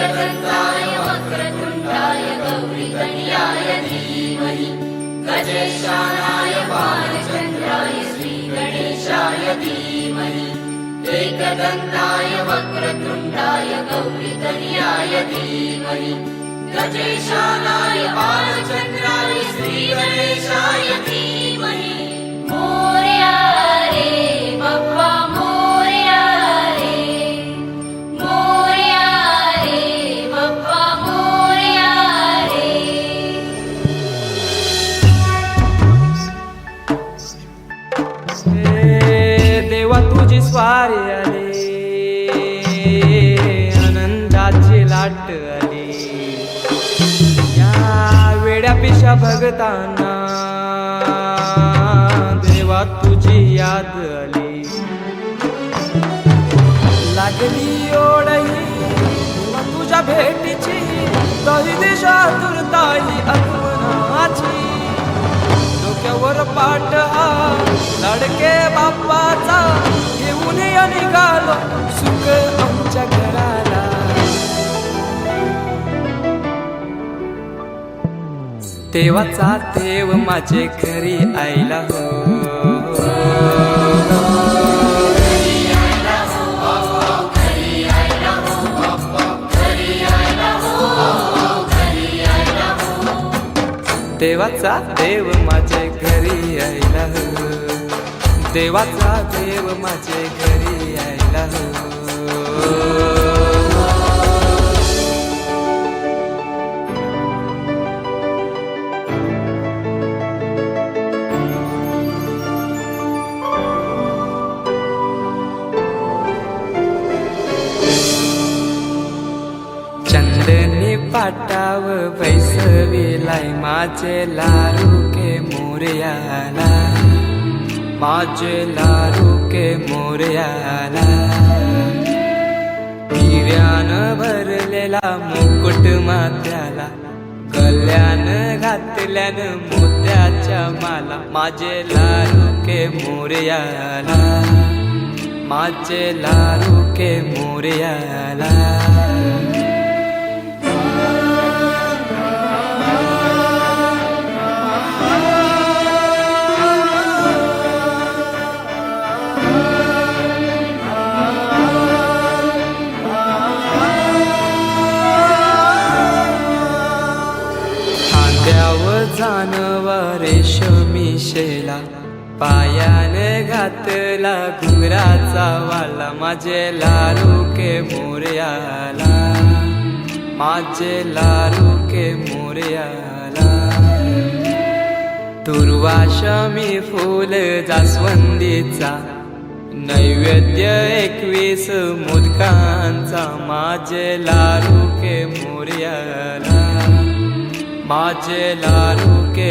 गन्धाय वक्रतुण्डाय गौरि धीमहि। गजेशानाय बालचन्द्राय श्रीगणेशाय धीमहि। एकगन्धाय वक्रतुण्डाय गौरि कनिरायते महि बालचन्द्राय श्रीमते शायति वारे आले आनंदाची लाट आली. या वेड्या पिशा भगतांना देवा तुझी याद आली. लागली ओढही तुझ्या भेटीची दही दिशा दुर्ताई आगमनाची डोक्यावर पाठ हा लाडके बाप्पाचा निघालो सुख आमच्या घराला देवाचा देव माझे घरी आईला हो. देवाचा देव माझे घरी यायला देवाचा देव माझे घरी यायला. चंदनी पाटाव बैसविलाय माझे लारू के मोरयाला. माझे लारू के मोरयाला. हिऱ्यान भरलेला मुकुट मात्याला गल्यान घातल्यान मोत्याच्या माला. माझे लारू के मोरयाला. माझे लारू के मोरयाला. खांद्यावर जानवर रेशमी शेला पायाने घातला घुंगराचा वाला. माझे लारू के मोर्याला. माझे लारू के मोर्याला. दुर्वाशमी फूल जास्वंदीचा. नैवेद्य एकवीस मुदकांचा. माझे लारू के मोर्याला. माझे लारू के